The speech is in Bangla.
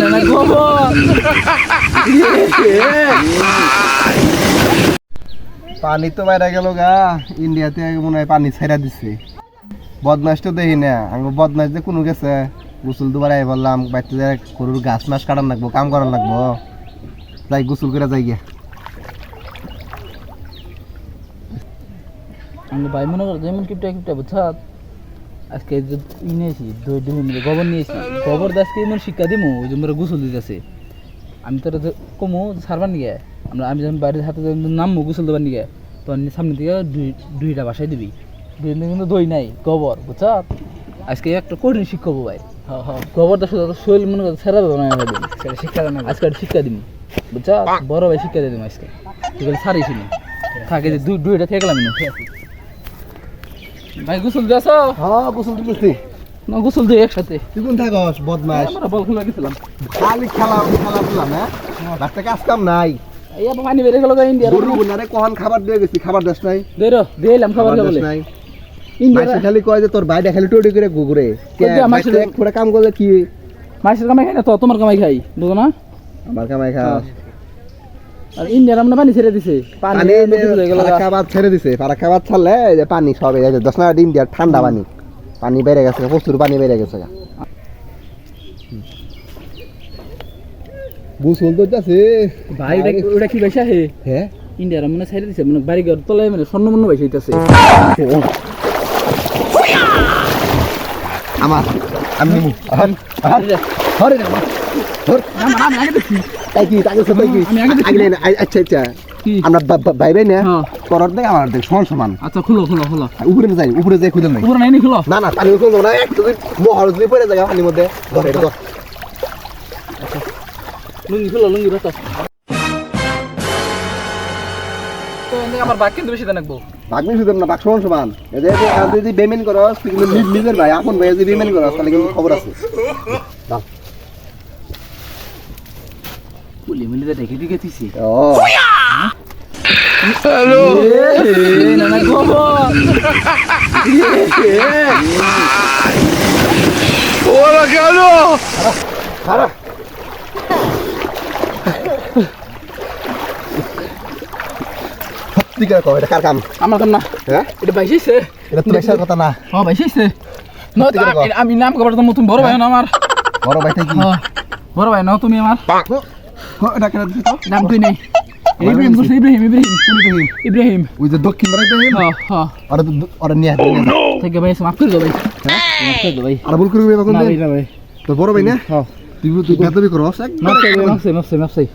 নানা খবর। পানি তো বাইরে গেল গা ইন্ডিয়াতে মনে হয় পানি ছেড়া দিছে। বদমাস তো দেখি না আমি বদমাস যে কোনো গেছে। গোসল দুবার আই বললাম বাড়িতে যে গরুর গাছ মাস কাটান লাগবো কাম করার লাগবো। যাই গোসল করে যাই গিয়া। আমি ভাই মনে করো যেমন কিপটা কিপটা বুঝছ? আজকে ই নিয়েছি দই দই মিলে গোবর নিয়েছি। গোবর দিয়ে আজকে এমন শিক্ষা দিমু ওই যে মোরা গোসল দিতেছে। আমি তোর কমো সারবার নিয়ে আমরা আমি যখন বাড়ির হাতে নামবো গোসল দেবার নিয়ে তখন সামনে দিকে দুই দুইটা বাসায় দিবি। দুই কিন্তু দই নাই গোবর বুঝছ? আজকে একটা কঠিন শিক্ষক ভাই। গোবর সাথে শরীর মনে করো ছেড়া দেবো না সেটা শিক্ষা দেবো আজকে শিক্ষা দিবি বুঝছ? বড় ভাই শিক্ষা দিয়ে দিবো আজকে। তুই সারিস থাকে দুইটা থেকে গেলাম ভাই গোসল দিয়েছ হ্যাঁ গোসল দিতেছি। না গোসল দিই একসাথে। তুই কোন থাকস বদমাস আমরা বল খেলা গেছিলাম। খালি খেলা খেলা দিলাম হ্যাঁ রাস্তা কাজ কাম নাই। এই পানি গেল ইন্ডিয়ার গরু গুনারে কখন খাবার দিয়ে গেছি খাবার দেশ নাই। দে রো দিলাম খাবার নাই। ইন্ডিয়ার মাসে খালি কয় যে তোর বাইরে খালি টোটি করে দিয়া এক ফোড়া কাম করলে কি? মাছের কামাই খাই না তো? তোমার কামাই খাই। বুঝো না আমার কামাই খাস। আর ইন্ডিয়ার আমরা পানি ছেড়ে দিছে। পানি পানি নদী গেল ফারাক্কা বাদ ছেড়ে দিছে। ফারাক্কা বাদ ছাড়লে এই যে পানি সব এই যে দশ না ডিম দিয়ে ঠান্ডা পানি। পানি বেড়ে গেছে প্রচুর পানি বেড়ে গেছে গা। তো যাচ্ছে ভাই ওটা কি হে? হ্যাঁ ইন্ডিয়ার মানে ছেড়ে দিছে মানে বাড়ি ঘর তলায় মানে হইতাছে। আমার আমি। হরে আ- আচ্ছা আচ্ছা। আমরা বা- বা- ভাই ভাই না। হ্যাঁ। করর আমার দেখ সমান সমান। আচ্ছা খুলো খুলো খুলো। উপরে যাই উপরে যাই খুঁজে নাই উপরে নাই খুলো। না না পানি উঠে না এক যদি যদি পড়ে যায় পানির মধ্যে। ধর ধর। লুঙ্গি খুলো লুঙ্গি রত আমার বাকি কিন্তু বেশি দেনাকবো ভাগ মিশু দেব না ভাগ সমান সমান। এই যে যে আর যদি বেমেন করস তুই কিন্তু নিজের ভাই আপন ভাই যদি বেমেন করস তাহলে কিন্তু খবর আছে। কুলি মিলি তো দেখে দিকে দিছি। ও। নানা খবর। খারাপ ঠিক আছে কও, কার? কাম? আমার কাম না। হ্যাঁ? এটা বাইশাইছে এটা তো পয়সার কথা না। না ঠিক আমি নাম খবর তো তুমি বড় ভাই না আমার। বড় ভাই থেকে হ্যাঁ, বড় ভাই না তুমি আমার। এটা কেন দিছিস তো? নাম কই নাই। ইব্রাহিম বলছে ইব্রাহিম ইব্রাহিম। কোন ইব্রাহিম। ইব্রাহিম। ওই যে দক্ষিণ বাড়ি ইব্রাহিম? হ্যাঁ হ্যাঁ। ওরা তো ওরা নিয়ে আসবে থেকে ভাই মাফ করে দাও ভাই। হ্যাঁ? মাফ করে দাও ভাই। আর ভুল করবি এখন না ভাই না ভাই। তো বড় ভাই না? হ্যাঁ। তুই তুই মাফ চাই মাফ চাই মাফ চাই মাফ চাই